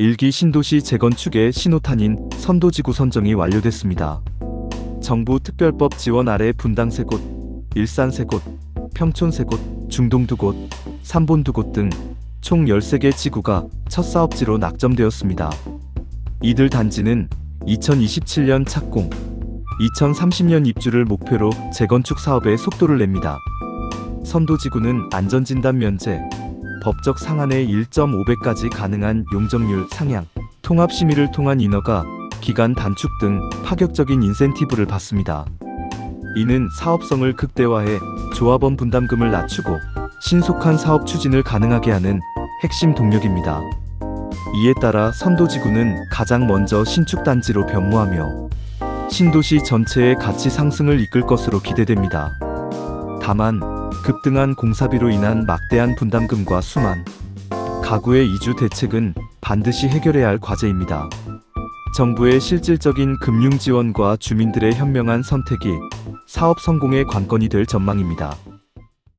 일기 신도시 재건축의 신호탄인 선도지구 선정이 완료됐습니다. 정부 특별법 지원 아래 분당 3곳, 일산 3곳, 평촌 3곳, 중동 2곳, 삼본 2곳 등 총 13개 지구가 첫 사업지로 낙점되었습니다. 이들 단지는 2027년 착공, 2030년 입주를 목표로 재건축 사업에 속도를 냅니다. 선도지구는 안전진단 면제, 법적 상한의 1.5배까지 가능한 용적률 상향, 통합 심의를 통한 인허가, 기간 단축 등 파격적인 인센티브를 받습니다. 이는 사업성을 극대화해 조합원 분담금을 낮추고 신속한 사업 추진을 가능하게 하는 핵심 동력입니다. 이에 따라 선도지구는 가장 먼저 신축 단지로 변모하며 신도시 전체의 가치 상승을 이끌 것으로 기대됩니다. 다만 급등한 공사비로 인한 막대한 분담금과 수만 가구의 이주 대책은 반드시 해결해야 할 과제입니다. 정부의 실질적인 금융 지원과 주민들의 현명한 선택이 사업 성공의 관건이 될 전망입니다.